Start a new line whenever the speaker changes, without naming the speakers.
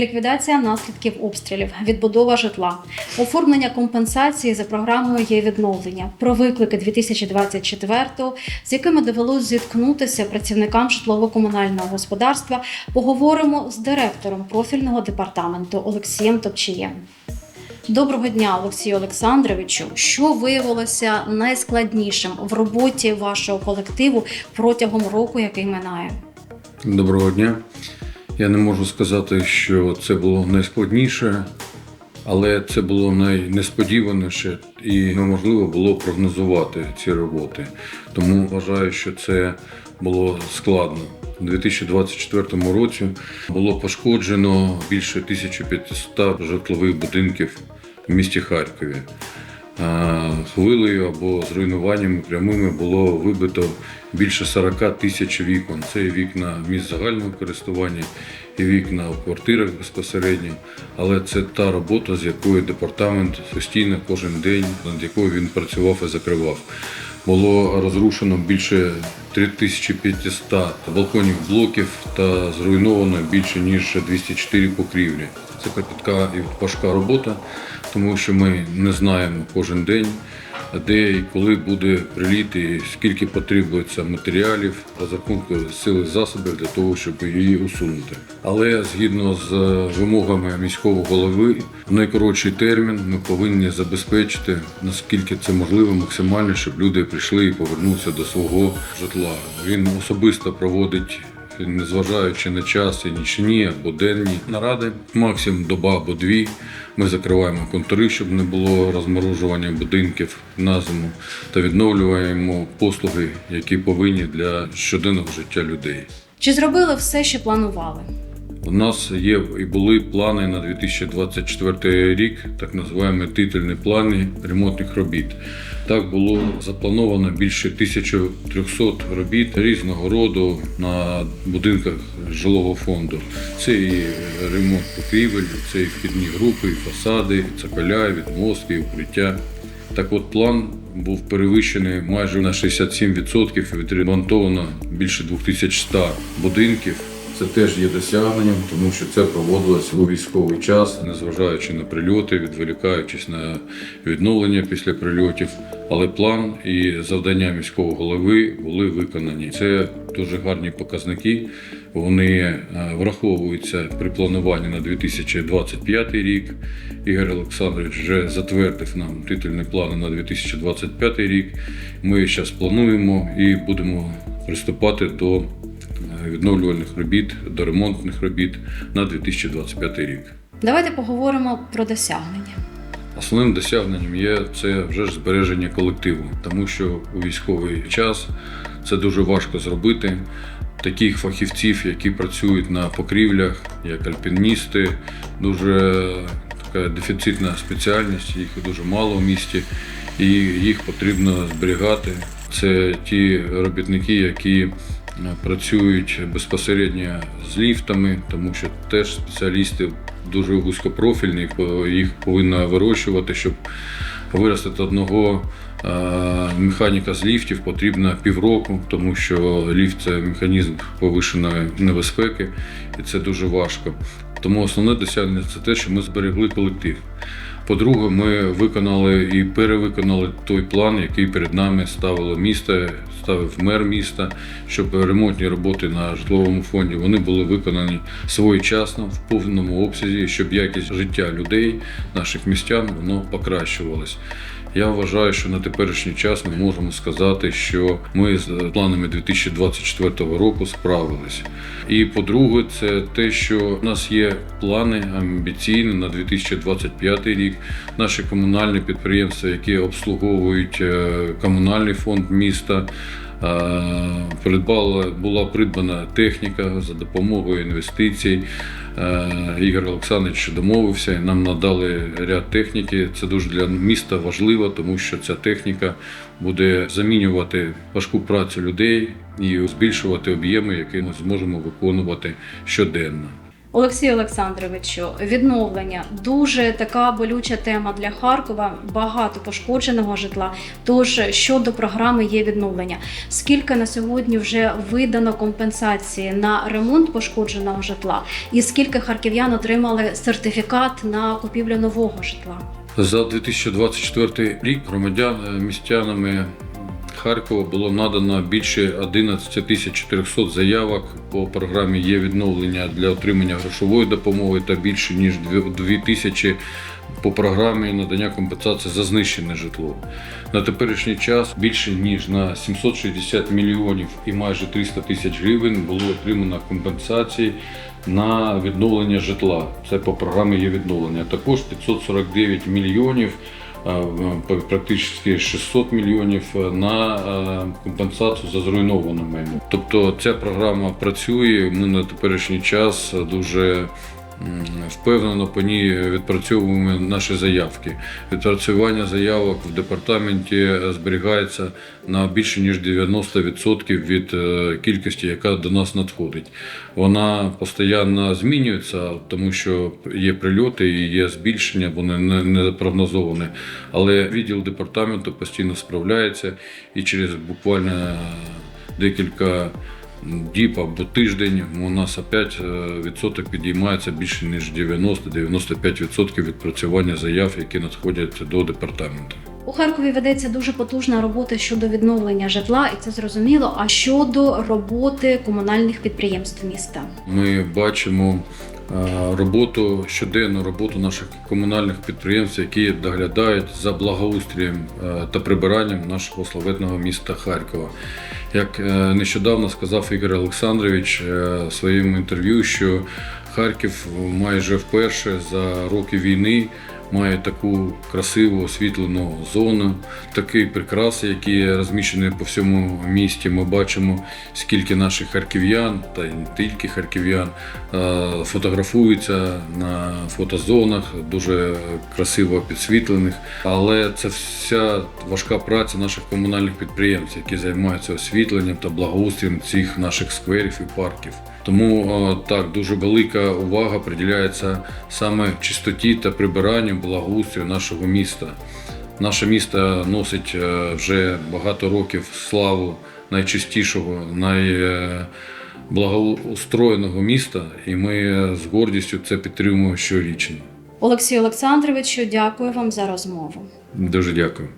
ліквідація наслідків обстрілів, відбудова житла, оформлення компенсації за програмою є відновлення, про виклики 2024-го, з якими довелось зіткнутися працівникам житлово-комунального господарства. Поговоримо з директором профільного департаменту Олексієм Топчієм. Доброго дня, Олексію Олександровичу. Що виявилося найскладнішим в роботі вашого колективу протягом року, який минає?
Доброго дня. Я не можу сказати, що це було найскладніше, але це було найнесподіваніше і неможливо було прогнозувати ці роботи. Тому вважаю, що це було складно. У 2024 році було пошкоджено більше 1500 житлових будинків в місті Харкові. Хвилею або зруйнуваннями прямими було вибито більше 40 тисяч вікон. Це вікна місць загального користування, і вікна в квартирах безпосередньо. Але це та робота, з якою департамент постійно кожен день, над якою він працював і закривав. Було розрушено більше 3500 балконів блоків та зруйновано більше ніж 204 покрівлі. Це кропітка і важка робота, тому що ми не знаємо кожен день, де і коли буде приліт, і скільки потребується матеріалів, розрахунку сили засобів для того, щоб її усунути. Але згідно з вимогами міського голови, в найкоротший термін ми повинні забезпечити, наскільки це можливо, максимально, щоб люди прийшли і повернутися до свого житла. Він особисто проводить незважаючи на час і нічні або денні наради, максимум доба або дві. Ми закриваємо контори, щоб не було розморожування будинків на зиму та відновлюємо послуги, які повинні для щоденного життя людей.
Чи зробили все, що планували?
У нас є і були плани на 2024 рік, так називаємо титульні плани ремонтних робіт. Так було заплановано більше 1300 робіт різного роду на будинках жилого фонду. Це і ремонт покрівель, це і вхідні групи, і фасади, і цоколя, відмостки, і укриття. Так от план був перевищений майже на 67% і відремонтовано більше 2100 будинків. Це теж є досягненням, тому що це проводилось у військовий час, незважаючи на прильоти, відволікаючись на відновлення після прильотів. Але план і завдання міського голови були виконані. Це дуже гарні показники. Вони е, враховуються при плануванні на 2025 рік. Ігор Олександрович вже затвердив нам титульні плани на 2025 рік. Ми зараз плануємо і будемо приступати до відновлювальних робіт, до ремонтних робіт на 2025 рік.
Давайте поговоримо про досягнення.
Основним досягненням є це вже ж збереження колективу, тому що у військовий час це дуже важко зробити. Таких фахівців, які працюють на покрівлях, як альпіністи, дуже така дефіцитна спеціальність, їх дуже мало в місті, і їх потрібно зберігати. Це ті робітники, які працюють безпосередньо з ліфтами, тому що теж спеціалісти дуже вузькопрофільні, їх повинно вирощувати, щоб виростити одного е, механіка з ліфтів потрібно півроку, тому що ліфт це механізм повишеної небезпеки, і це дуже важко. Тому основне досягнення це те, що ми зберегли колектив. По-друге, ми виконали і перевиконали той план, який перед нами ставило місто, ставив мер міста, щоб ремонтні роботи на житловому фонді вони були виконані своєчасно в повному обсязі, щоб якість життя людей, наших містян, воно покращувалось. Я вважаю, що на теперішній час ми можемо сказати, що ми з планами 2024 року справились. І по-друге, це те, що у нас є плани амбіційні на 2025 рік. Наші комунальні підприємства, які обслуговують е, комунальний фонд міста. Е, Придбала була придбана техніка за допомогою інвестицій. Е, Ігор Олександрович домовився, і нам надали ряд техніки. Це дуже для міста важливо, тому що ця техніка буде замінювати важку працю людей і збільшувати об'єми, які ми зможемо виконувати щоденно.
Олексію Олександровичу, відновлення дуже така болюча тема для Харкова. Багато пошкодженого житла. Тож щодо програми є відновлення. Скільки на сьогодні вже видано компенсації на ремонт пошкодженого житла, і скільки харків'ян отримали сертифікат на купівлю нового житла?
За 2024 рік громадян е, містянами Харкова було надано більше 11 400 заявок по програмі є відновлення для отримання грошової допомоги та більше ніж 2 тисячі по програмі надання компенсації за знищене житло. На теперішній час більше ніж на 760 мільйонів і майже 300 тисяч гривень було отримано компенсації на відновлення житла. Це по програмі є відновлення. Також 549 мільйонів. Е, Практично 600 мільйонів на е, компенсацію за зруйноване майно. Тобто ця програма працює. Ми на теперішній час дуже впевнено по ній відпрацьовуємо наші заявки. Відпрацювання заявок в департаменті зберігається на більше ніж 90% від е, кількості, яка до нас надходить. Вона постійно змінюється, тому що є прильоти і є збільшення, вони не, прогнозовані. Але відділ департаменту постійно справляється і через буквально декілька діб або тиждень у нас опять е, відсоток підіймається більше ніж 90-95% відпрацювання заяв, які надходять до департаменту.
У Харкові ведеться дуже потужна робота щодо відновлення житла, і це зрозуміло. А щодо роботи комунальних підприємств міста,
Ми бачимо роботу, щоденну роботу наших комунальних підприємств, які доглядають за благоустрієм е, та прибиранням нашого славетного міста Харкова. Як е, нещодавно сказав Ігор Олександрович е, в своєму інтерв'ю, що Харків майже вперше за роки війни має таку красиву освітлену зону, такі прикраси, які розміщені по всьому місті. Ми бачимо, скільки наших харків'ян, та й не тільки харків'ян, фотографуються на фотозонах, дуже красиво підсвітлених. Але це вся важка праця наших комунальних підприємців, які займаються освітленням та благоустрієм цих наших скверів і парків. Тому так дуже велика увага приділяється саме чистоті та прибиранню благоустрою нашого міста. Наше місто носить е, вже багато років славу найчистішого, найблагоустроєного міста, і ми е, з гордістю це підтримуємо щорічно.
Олексію Олександровичу, дякую вам за розмову.
Дуже дякую.